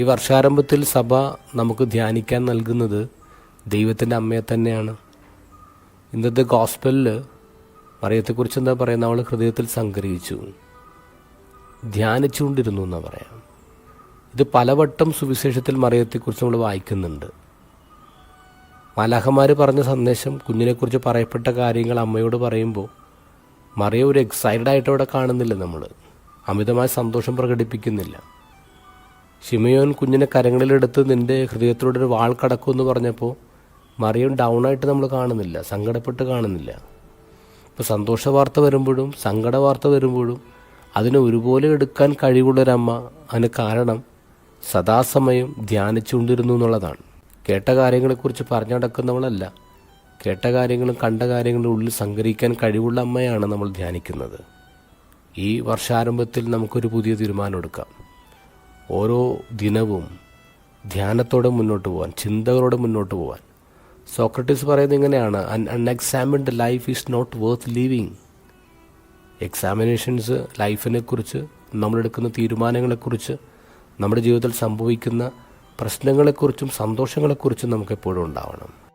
ഈ വർഷാരംഭത്തിൽ സഭ നമുക്ക് ധ്യാനിക്കാൻ നൽകുന്നത് ദൈവത്തിന്റെ അമ്മയെ തന്നെയാണ്. ഇന്നത്തെ ഗോസ്പലിൽ മറിയത്തെക്കുറിച്ച് എന്താ പറയുന്നത്? അവൾ ഹൃദയത്തിൽ സംഗ്രഹിച്ചു. ധ്യാനിച്ചുകൊണ്ടിരുന്നു എന്നാ പറയാം. ഇത് പലവട്ടം സുവിശേഷത്തിൽ മറിയത്തെക്കുറിച്ച് നമ്മൾ വായിക്കുന്നുണ്ട്. മാലാഹമാർ പറഞ്ഞ സന്ദേശം കുഞ്ഞിനെക്കുറിച്ച് പറയപ്പെട്ട കാര്യങ്ങൾ അമ്മയോട് പറയുമ്പോൾ മറിയ ഒരു എക്സൈറ്റഡ് ആയിട്ട് അവിടെ കാണുന്നില്ല നമ്മൾ അമിതമായ സന്തോഷം പ്രകടിപ്പിക്കുന്നില്ല. ഷിമയോൻ കുഞ്ഞിനെ കരങ്ങളിലെടുത്ത് നിന്റെ ഹൃദയത്തിലൂടെ ഒരു വാൾ കടക്കും എന്ന് പറഞ്ഞപ്പോൾ മറിയം ഡൗൺ ആയിട്ട് നമ്മൾ കാണുന്നില്ല സങ്കടപ്പെട്ട് കാണുന്നില്ല. ഇപ്പോൾ സന്തോഷ വാർത്ത വരുമ്പോഴും സങ്കട വാർത്ത വരുമ്പോഴും അതിനെ ഒരുപോലെ എടുക്കാൻ കഴിവുള്ളൊരമ്മ അതിന് കാരണം സദാസമയം ധ്യാനിച്ചുകൊണ്ടിരുന്നു എന്നുള്ളതാണ്. കേട്ട കാര്യങ്ങളെക്കുറിച്ച് പറഞ്ഞു നടക്കുന്നവളല്ല കേട്ട കാര്യങ്ങളും കണ്ട കാര്യങ്ങളും ഉള്ളിൽ സംഗ്രഹിക്കാൻ കഴിവുള്ള അമ്മയാണ് നമ്മൾ ധ്യാനിക്കുന്നത്. ഈ വർഷാരംഭത്തിൽ നമുക്കൊരു പുതിയ തീരുമാനം എടുക്കാം. ഓരോ ദിനവും ധ്യാനത്തോടെ മുന്നോട്ട് പോകാൻ ചിന്തകളോടെ മുന്നോട്ട് പോകാൻ സോക്രട്ടീസ് പറയുന്നത് ഇങ്ങനെയാണ് un unexamined life is not worth living examinations ലൈഫിനെക്കുറിച്ച് നമ്മളെടുക്കുന്ന തീരുമാനങ്ങളെക്കുറിച്ച് നമ്മുടെ ജീവിതത്തിൽ സംഭവിക്കുന്ന പ്രശ്നങ്ങളെക്കുറിച്ചും സന്തോഷങ്ങളെക്കുറിച്ചും നമുക്ക് എപ്പോഴും ഉണ്ടാവണം.